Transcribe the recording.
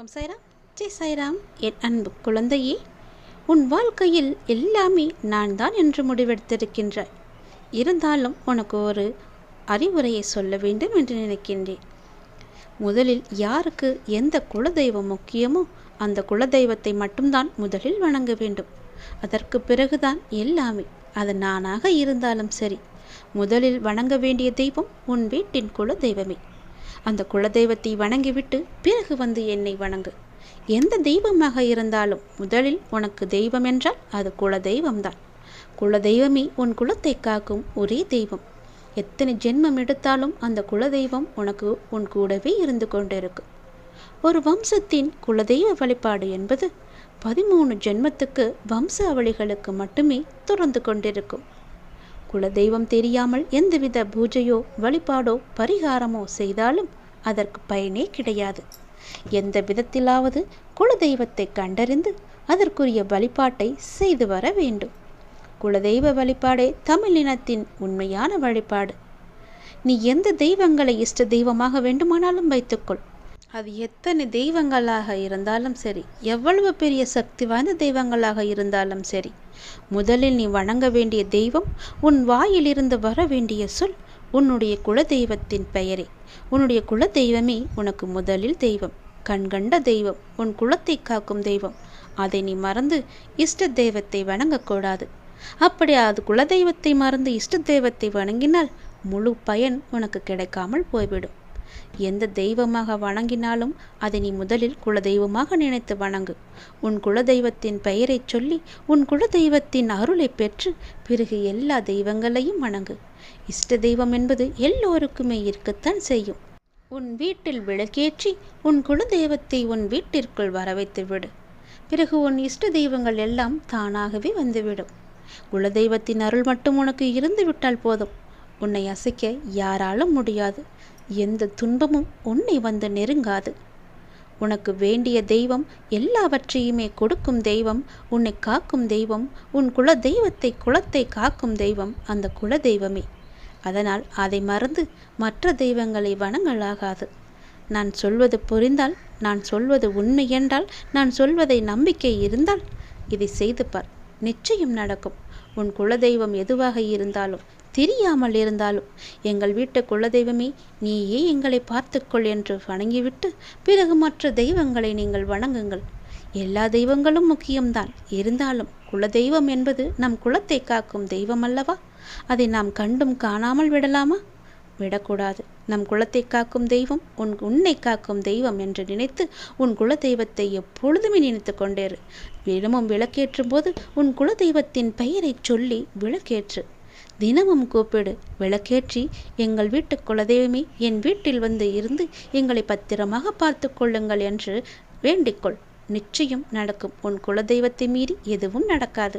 ஓம் சாய்ராம். ஜெய் சாய்ராம். என் அன்பு குழந்தையே உன் வாழ்க்கையில் எல்லாமே நான் தான் என்று முடிவெடுத்திருக்கின்றாய். இருந்தாலும் உனக்கு ஒரு அறிவுரையை சொல்ல வேண்டும் என்று நினைக்கின்றேன். முதலில் யாருக்கு எந்த குலதெய்வம் முக்கியமோ அந்த குலதெய்வத்தை மட்டும்தான் முதலில் வணங்க வேண்டும். அதற்கு பிறகுதான் எல்லாமே அது நானாக இருந்தாலும் சரி. முதலில் வணங்க வேண்டிய தெய்வம் உன் வீட்டின் குலதெய்வமே. அந்த குலதெய்வத்தை வணங்கிவிட்டு பிறகு வந்து என்னை வணங்கு. எந்த தெய்வமாக இருந்தாலும் முதலில் உனக்கு தெய்வம் என்றால் அது குலதெய்வம்தான். குலதெய்வமே உன் குலத்தை காக்கும் ஒரே தெய்வம். எத்தனை ஜென்மம் எடுத்தாலும் அந்த குலதெய்வம் உனக்கு உன் கூடவே இருந்து கொண்டிருக்கும் ஒரு வம்சத்தின் குலதெய்வ வழிபாடு என்பது பதிமூணு ஜென்மத்துக்கு வம்சாவளிகளுக்கு மட்டுமே துறந்து கொண்டிருக்கும். குலதெய்வம் தெரியாமல் எந்தவித பூஜையோ வழிபாடோ பரிகாரமோ செய்தாலும் அதற்கு பயனே கிடையாது. எந்த விதத்திலாவது குலதெய்வத்தை கண்டறிந்து அதற்குரிய வழிபாட்டை செய்து வர வேண்டும். குலதெய்வ வழிபாடே தமிழினத்தின் உண்மையான வழிபாடு. நீ எந்த தெய்வங்களை இஷ்ட தெய்வமாக வேண்டுமானாலும் வைத்துக்கொள். அது எத்தனை தெய்வங்களாக இருந்தாலும் சரி எவ்வளவு பெரிய சக்தி வாய்ந்த தெய்வங்களாக இருந்தாலும் சரி முதலில் நீ வணங்க வேண்டிய தெய்வம் உன் வாயிலிருந்து வர வேண்டிய சொல் உன்னுடைய குல தெய்வத்தின் பெயரே. உன்னுடைய குல தெய்வமே உனக்கு முதலில் தெய்வம். கண்கண்ட தெய்வம் உன் குலத்தை காக்கும் தெய்வம். அதை நீ மறந்து இஷ்ட தெய்வத்தை வணங்கக்கூடாது. அப்படி அது குலதெய்வத்தை மறந்து இஷ்ட தெய்வத்தை வணங்கினால் முழு பயன் உனக்கு கிடைக்காமல் போய்விடும். எந்த தெய்வமாக வணங்கினாலும் அதை நீ முதலில் குலதெய்வமாக நினைத்து வணங்கு. உன் குலதெய்வத்தின் பெயரைச் சொல்லி உன் குலதெய்வத்தின் அருளை பெற்று பிறகு எல்லா தெய்வங்களையும் வணங்கு. இஷ்ட தெய்வம் என்பது எல்லோருக்குமே இருக்கத்தான் செய்யும். உன் வீட்டில் விளக்கேற்றி உன் குலதெய்வத்தை உன் வீட்டிற்குள் வரவைத்து விடு. பிறகு உன் இஷ்ட தெய்வங்கள் எல்லாம் தானாகவே வந்துவிடும். குலதெய்வத்தின் அருள் மட்டும் உனக்கு இருந்து விட்டால் போதும். உன்னை அசைக்க யாராலும் முடியாது. எந்த துன்பமும் உன்னை வந்து நெருங்காது. உனக்கு வேண்டிய தெய்வம் எல்லாவற்றையுமே கொடுக்கும் தெய்வம் உன்னை காக்கும் தெய்வம் உன் குல தெய்வத்தை குலத்தை காக்கும் தெய்வம் அந்த குல தெய்வமே. அதனால் அதை மறந்து மற்ற தெய்வங்களை வணங்கலாகாது. நான் சொல்வது புரிந்தால் நான் சொல்வது உண்மை என்றால் நான் சொல்வதை நம்பிக்கை இருந்தால் இதை செய்து பார். நிச்சயம் நடக்கும். உன் குலதெய்வம் எதுவாக இருந்தாலும் தெரியாமல் இருந்தாலும் எங்கள் வீட்டு குலதெய்வமே நீயே எங்களை பார்த்துக்கொள் என்று வணங்கிவிட்டு பிறகு மற்ற தெய்வங்களை நீங்கள் வணங்குங்கள். எல்லா தெய்வங்களும் முக்கியம்தான். இருந்தாலும் குலதெய்வம் என்பது நம் குலத்தை காக்கும் தெய்வம் அல்லவா அதை நாம் கண்டும் காணாமல் விடலாமா? விடக்கூடாது. நம் குலத்தை காக்கும் தெய்வம் உன் உன்னை காக்கும் தெய்வம் என்று நினைத்து உன் குல தெய்வத்தை எப்பொழுதுமே நினைத்து கொண்டேரு தினமும் விளக்கேற்றும் போது உன் குல தெய்வத்தின் பெயரை சொல்லி விளக்கேற்று. தினமும் கூப்பிடு. விளக்கேற்றி எங்கள் வீட்டு குலதெய்வமே என் வீட்டில் வந்து இருந்து எங்களை பத்திரமாக பார்த்து கொள்ளுங்கள் என்று வேண்டிக்கொள் நிச்சயம் நடக்கும். உன் குலதெய்வத்தை மீறி எதுவும் நடக்காது.